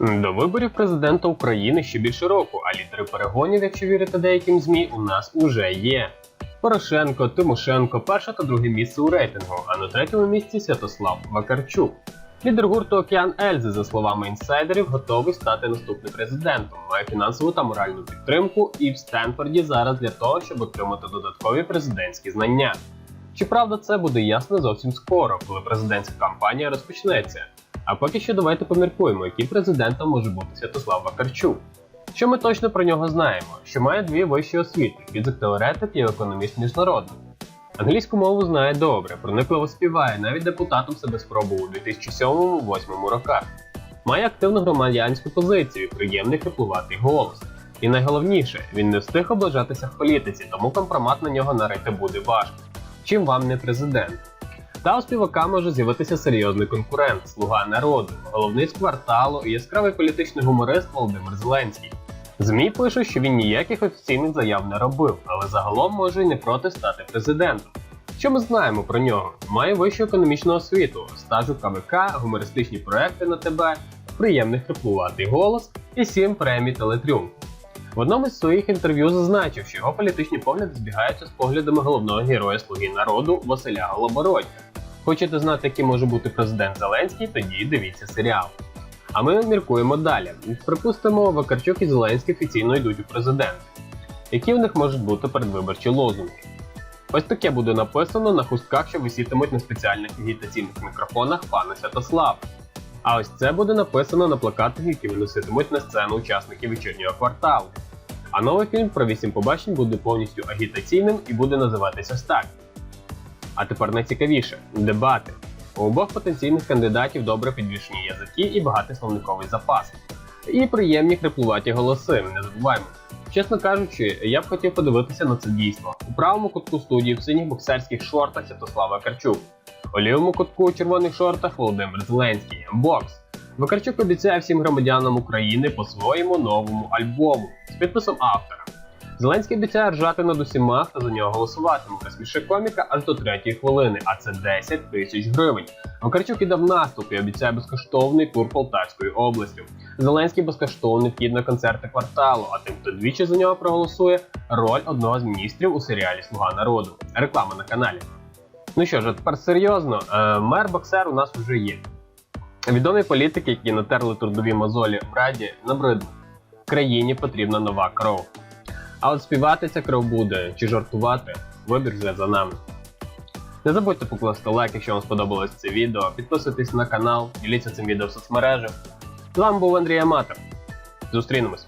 До виборів президента України ще більше року, а лідери перегонів, якщо вірити деяким ЗМІ, у нас уже є. Порошенко, Тимошенко, перше та друге місце у рейтингу, а на третьому місці Святослав Вакарчук. Лідер гурту Океан Ельзи, за словами інсайдерів, готовий стати наступним президентом, має фінансову та моральну підтримку і в Стенфорді зараз для того, щоб отримати додаткові президентські знання. Чи правда це буде ясно зовсім скоро, коли президентська кампанія розпочнеться? А поки що давайте поміркуємо, яким президентом може бути Святослав Вакарчук. Що ми точно про нього знаємо? Що має дві вищі освіти фізик-теоретик і економіст міжнародний. Англійську мову знає добре, проникливо співає, навіть депутатом себе спробував у 2007-2008 роках. Має активну громадянську позицію, приємний хриплуватий голос. І найголовніше, він не встиг облажатися в політиці, тому компромат на нього нарити буде важко. Чим вам не президент? Та у співака може з'явитися серйозний конкурент, слуга народу, головний з кварталу і яскравий політичний гуморист Володимир Зеленський. ЗМІ пишуть, що він ніяких офіційних заяв не робив, але загалом може й не проти стати президентом. Що ми знаємо про нього? Має вищу економічну освіту, стаж у КВК, гумористичні проекти на ТБ, приємний хриплуватий голос і сім премій Телетріумф. В одному з своїх інтерв'ю зазначив, що його політичні погляди збігаються з поглядами головного героя Слуги народу Василя Голобородька. Хочете знати, який може бути президент Зеленський? Тоді дивіться серіал. А ми міркуємо далі. Припустимо, Вакарчук і Зеленський офіційно йдуть у президенти. Які в них можуть бути передвиборчі лозунги? Ось таке буде написано на хустках, що висітимуть на спеціальних агітаційних мікрофонах пана Святослава. А ось це буде написано на плакатах, які виноситимуть на сцену учасники вечірнього кварталу. А новий фільм про вісім побачень буде повністю агітаційним і буде називатися так. А тепер найцікавіше дебати. У обох потенційних кандидатів добре підвішені язики і багатий словниковий запас. І приємні хриплуваті голоси, не забуваємо. Чесно кажучи, я б хотів подивитися на це дійство. У правому кутку студії в синіх боксерських шортах Святослава Карчук. У лівому кутку у червоних шортах Володимир Зеленський. Бокс. Вакарчук обіцяє всім громадянам України по своєму новому альбому з підписом автора. Зеленський обіцяє ржати над усіма, хто за нього голосуватиме. Сміше коміка аж до третьої хвилини, а це 10 тисяч гривень. Вакарчук іде в наступ і обіцяє безкоштовний тур Полтавською областю. Зеленський безкоштовний вхід на концерти кварталу, а тим, хто двічі за нього проголосує, роль одного з міністрів у серіалі Слуга народу. Реклама на каналі. Ну що ж, а тепер серйозно, е, мер боксер у нас вже є. Відомі політики, які натерли трудові мозолі в раді, набридли. Країні потрібна нова кров. А от співати ця кров буде чи жартувати, вибір вже за нами. Не забудьте покласти лайк, якщо вам сподобалось це відео, підписуйтесь на канал, діліться цим відео в соцмережах. З вами був Андрій Аматор. Зустрінемось!